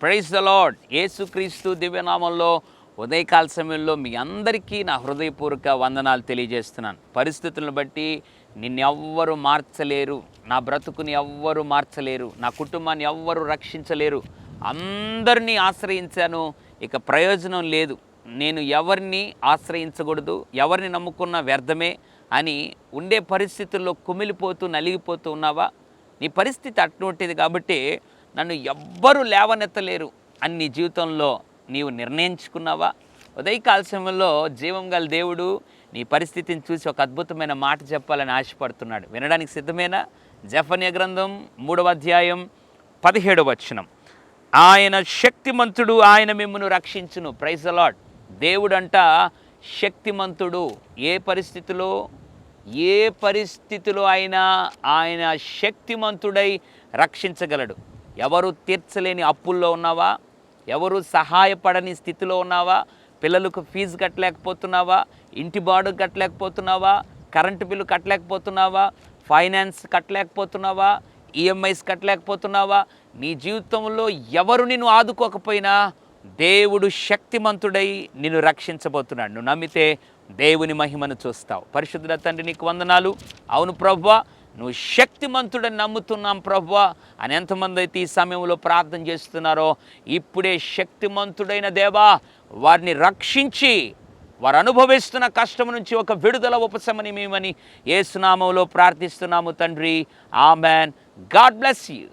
Praise the lord యేసుక్రీస్తు దివ్యనామంలో ఉదయకాల సమయంలో మీ అందరికీ నా హృదయపూర్వక వందనాలు తెలియజేస్తున్నాను. పరిస్థితులను బట్టి నిన్నెవ్వరు మార్చలేరు. నా బ్రతుకుని ఎవ్వరు మార్చలేరు. నా కుటుంబాన్ని ఎవ్వరు రక్షించలేరు. అందరినీ ఆశ్రయించాను. ఇక ప్రయోజనం లేదు. నేను ఎవరిని ఆశ్రయించకూడదు? ఎవరిని నమ్ముకున్న వ్యర్థమే? అని ఉండే పరిస్థితుల్లో కుమిలిపోతూ నలిగిపోతూ ఉన్నావా? నీ పరిస్థితి అటువంటిది కాబట్టి నన్ను ఎవ్వరూ లేవనెత్తలేరు. అని నీ జీవితంలో నీవు నిర్ణయించుకున్నావా? ఉదయకాల సమయంలో జీవం గల దేవుడు నీ పరిస్థితిని చూసి ఒక అద్భుతమైన మాట చెప్పాలని ఆశపడుతున్నాడు. వినడానికి సిద్ధమేనా? జఫన్య గ్రంథం మూడవ అధ్యాయం పదిహేడవ వచనం. ఆయన శక్తిమంతుడు ఆయన మిమ్మల్ని రక్షించును. ప్రైజ్ అలాడ్ దేవుడంట శక్తిమంతుడు. ఏ పరిస్థితిలో? ఏ పరిస్థితిలో అయినా ఆయన శక్తిమంతుడై రక్షించగలడు. ఎవరు తీర్చలేని అప్పుల్లో ఉన్నావా? ఎవరు సహాయపడని స్థితిలో ఉన్నావా? పిల్లలకు ఫీజు కట్టలేకపోతున్నావా? ఇంటి బాడు కట్టలేకపోతున్నావా? కరెంటు బిల్లు కట్టలేకపోతున్నావా? ఫైనాన్స్ కట్టలేకపోతున్నావా? ఈఎంఐస్ కట్టలేకపోతున్నావా? నీ జీవితంలో ఎవరు నిన్ను ఆదుకోకపోయినా దేవుడు శక్తిమంతుడై నిన్ను రక్షించబోతున్నాడు. నువ్వు నమ్మితే దేవుని మహిమను చూస్తావు. పరిశుద్ధుల తండ్రి నీకు వందనాలు. అవును ప్రభువా నువ్వు శక్తిమంతుడని నమ్ముతున్నాం ప్రభువా అని ఎంతమంది అయితే ఈ సమయంలో ప్రార్థన చేస్తున్నారో ఇప్పుడే శక్తిమంతుడైన దేవా వారిని రక్షించి వారు అనుభవిస్తున్న కష్టం నుంచి ఒక విడుదల ఉపశమని మేమని ఏసునామంలో ప్రార్థిస్తున్నాము తండ్రి. ఆమెన్. God bless you.